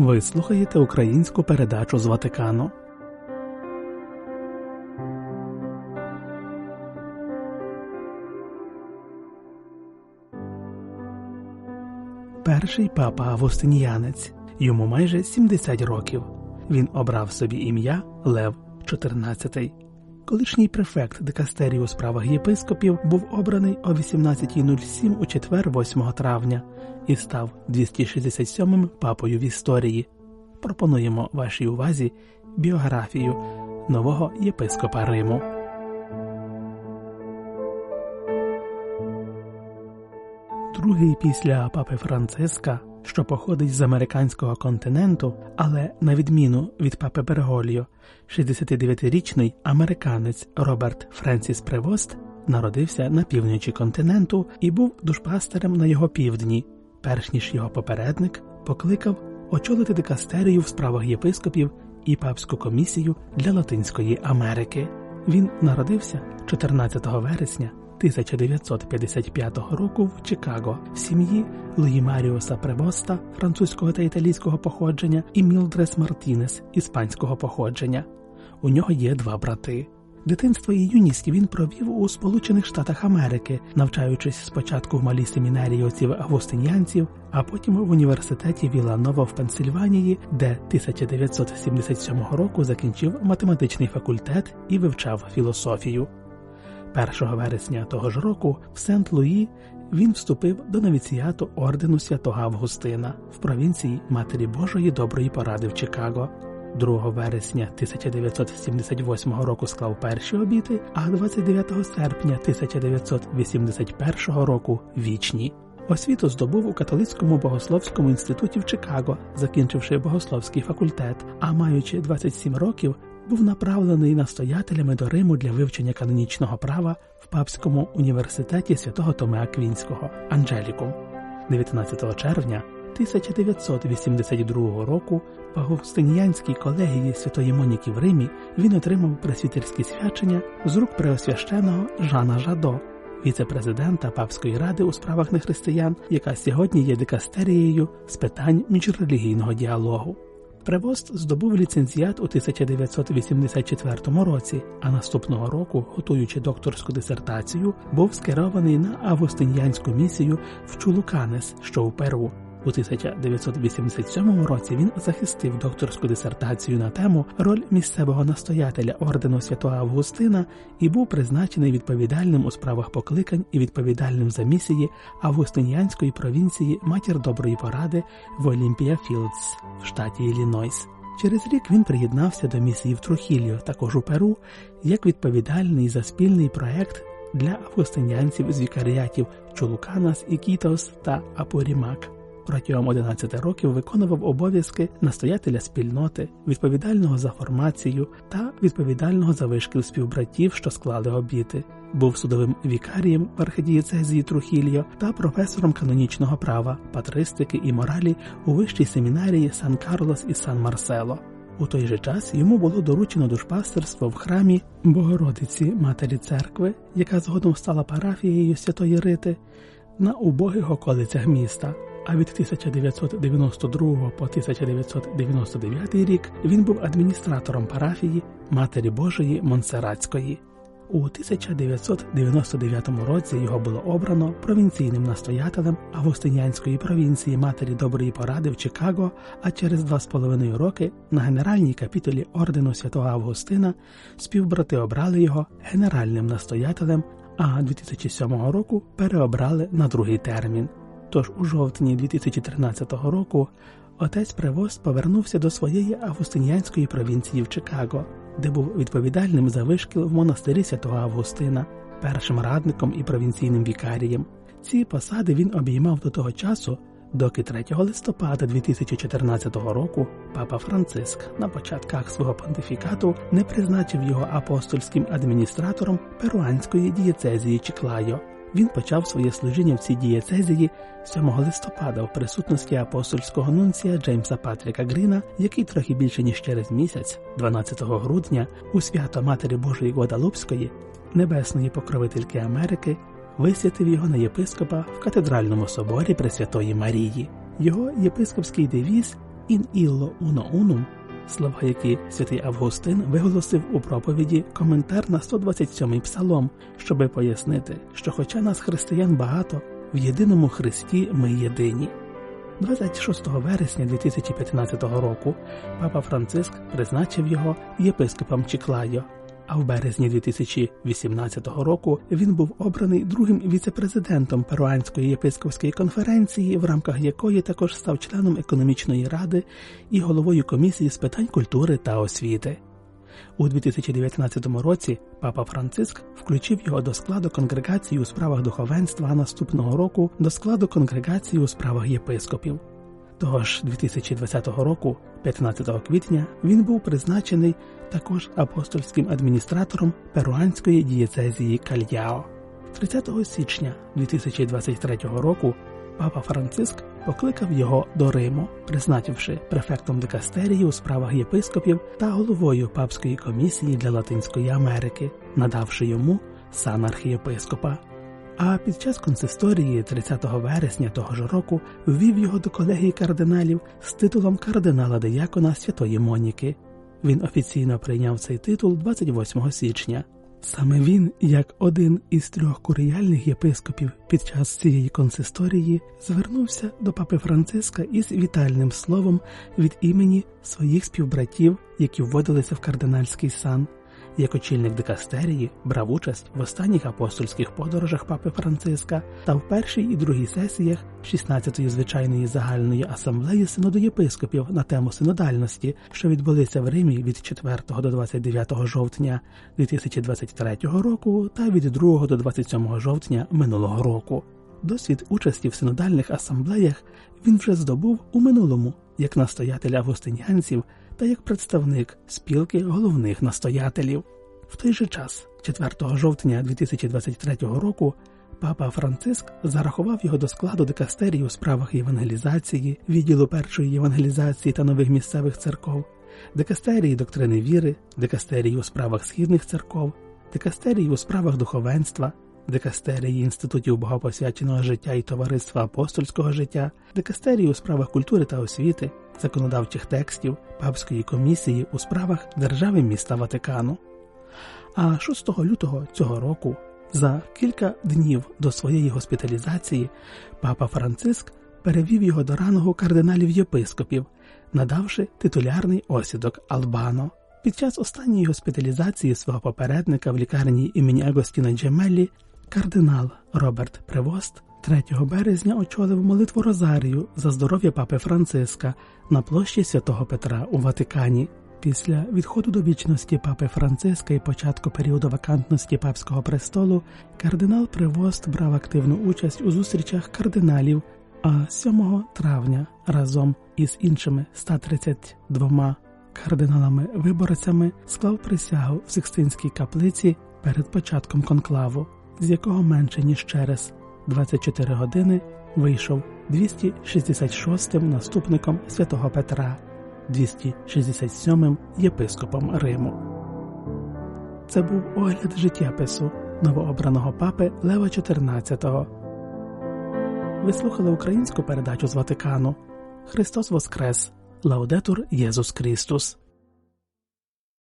Ви слухаєте українську передачу з Ватикану. Перший папа Августиніянець. Йому майже 70 років. Він обрав собі ім'я Лев XIV. Колишній префект дикастерії у справах єпископів був обраний о 18.07 у четвер 8 травня і став 267-м папою в історії. Пропонуємо вашій увазі біографію нового єпископа Риму. Другий після папи Франциска, що походить з американського континенту, але на відміну від папи Берголіо, 69-річний американець Роберт Френсіс Превост народився на півночі континенту і був душпастерем на його півдні, перш ніж його попередник покликав очолити дикастерію в справах єпископів і папську комісію для Латинської Америки. Він народився 14 вересня 1955 року в Чикаго в сім'ї Луї Маріуса Превоста французького та італійського походження і Мілдрес Мартінес іспанського походження. У нього є два брати. Дитинство і юність він провів у Сполучених Штатах Америки, навчаючись спочатку в малій семінарії отців августинянців, а потім в університеті Віланова в Пенсильванії, де 1977 року закінчив математичний факультет і вивчав філософію. 1 вересня того ж року в Сент-Луї він вступив до новіціату ордену святого Августина в провінції Матері Божої Доброї Поради в Чикаго. 2 вересня 1978 року склав перші обіти, а 29 серпня 1981 року вічні. Освіту здобув у католицькому богословському інституті в Чикаго, закінчивши богословський факультет, а маючи 27 років, був направлений настоятелями до Риму для вивчення канонічного права в Папському університеті святого Томи Аквінського Анджелікум. 19 червня 1982 року в Августиніянській колегії Святої Моніки в Римі він отримав пресвітерські свячення з рук преосвященого Жана Жадо, віце-президента Папської ради у справах нехристиян, яка сьогодні є дикастерією з питань міжрелігійного діалогу. Превост здобув ліцензіат у 1984 році, а наступного року, готуючи докторську дисертацію, був скерований на августинянську місію в Чулуканес, що у Перу. У 1987 році він захистив докторську дисертацію на тему роль місцевого настоятеля ордену святого Августина і був призначений відповідальним у справах покликань і відповідальним за місії Августиніанської провінції Матір Доброї Поради в Олімпія Філдс в штаті Іллінойс. Через рік він приєднався до місії в Трухіліо, також у Перу, як відповідальний за спільний проект для августинянців з вікаріатів Чулуканас, Ікітос та Апорімак протягом 11 років виконував обов'язки настоятеля спільноти, відповідального за формацію та відповідального за вишкіл співбратів, що склали обіти. Був судовим вікарієм в архидієцезії Трухільо та професором канонічного права, патристики і моралі у вищій семінарії Сан Карлос і Сан Марсело. У той же час йому було доручено душпастерство в храмі Богородиці Матері Церкви, яка згодом стала парафією Святої Рити, на убогих околицях міста а від 1992 по 1999 рік він був адміністратором парафії Матері Божої Монсерратської. У 1999 році його було обрано провінційним настоятелем Августинянської провінції Матері Доброї Поради в Чикаго, а через два з половиною роки на генеральній капітулі ордену святого Августина співбрати обрали його генеральним настоятелем, а 2007 року переобрали на другий термін. Тож у жовтні 2013 року отець Превоз повернувся до своєї августинянської провінції в Чикаго, де був відповідальним за вишкіл в монастирі святого Августина, першим радником і провінційним вікарієм. Ці посади він обіймав до того часу, доки 3 листопада 2014 року папа Франциск на початках свого понтифікату не призначив його апостольським адміністратором перуанської дієцезії Чіклайо. Він почав своє служіння в цій дієцезії 7 листопада в присутності апостольського нунція Джеймса Патріка Гріна, який трохи більше ніж через місяць, 12 грудня, у свято Матері Божої Гвадалупської, небесної покровительки Америки, висвятив його на єпископа в катедральному соборі Пресвятої Марії. Його єпископський девіз ін ілло уно унум, слова, які святий Августин виголосив у проповіді коментар на 127-й псалом, щоби пояснити, що, хоча нас християн багато, в єдиному Христі ми єдині. 26 вересня 2015 року папа Франциск призначив його єпископом Чіклайо, а в березні 2018 року він був обраний другим віцепрезидентом Перуанської єпископської конференції, в рамках якої також став членом економічної ради і головою комісії з питань культури та освіти. У 2019 році папа Франциск включив його до складу конгрегації у справах духовенства, наступного року до складу конгрегації у справах єпископів. Того ж 2020 року, 15 квітня, він був призначений також апостольським адміністратором перуанської дієцезії Кальяо. 30 січня 2023 року папа Франциск покликав його до Риму, призначивши префектом дикастерії у справах єпископів та головою папської комісії для Латинської Америки, надавши йому сан архієпископа. А під час консисторії 30 вересня того ж року ввів його до колегії кардиналів з титулом кардинала диякона Святої Моніки. Він офіційно прийняв цей титул 28 січня. Саме він, як один із трьох куріальних єпископів під час цієї консисторії, звернувся до папи Франциска із вітальним словом від імені своїх співбратів, які вводилися в кардинальський сан. Як очільник дикастерії брав участь в останніх апостольських подорожах папи Франциска та в першій і другій сесіях 16-ї звичайної загальної асамблеї синоду єпископів на тему синодальності, що відбулися в Римі від 4 до 29 жовтня 2023 року та від 2 до 27 жовтня минулого року. Досвід участі в синодальних асамблеях він вже здобув у минулому як настоятель августинянців та як представник спілки головних настоятелів. В той же час, 4 жовтня 2023 року, папа Франциск зарахував його до складу дикастерії у справах євангелізації, відділу першої євангелізації та нових місцевих церков, дикастерії доктрини віри, дикастерії у справах східних церков, дикастерії у справах духовенства, дикастерії інститутів богопосвяченого життя і товариства апостольського життя, дикастерії у справах культури та освіти, законодавчих текстів, папської комісії у справах держави міста Ватикану. А 6 лютого цього року, за кілька днів до своєї госпіталізації, папа Франциск перевів його до рангу кардиналів єпископів, надавши титулярний осідок Албано. Під час останньої госпіталізації свого попередника в лікарні імені Агостіна Джемеллі кардинал Роберт Превост 3 березня очолив молитву Розарію за здоров'я папи Франциска на площі святого Петра у Ватикані. Після відходу до вічності папи Франциска і початку періоду вакантності папського престолу кардинал Привост брав активну участь у зустрічах кардиналів, а 7 травня разом із іншими 132 кардиналами-виборцями склав присягу в Сикстинській каплиці перед початком конклаву, з якого менше ніж через 24 години вийшов 266-м наступником святого Петра, 267-м єпископом Риму. Це був огляд життєпису новообраного папи Лева XIV. Ви слухали українську передачу з Ватикану. Христос Воскрес! Лаудетур Єсус Христос!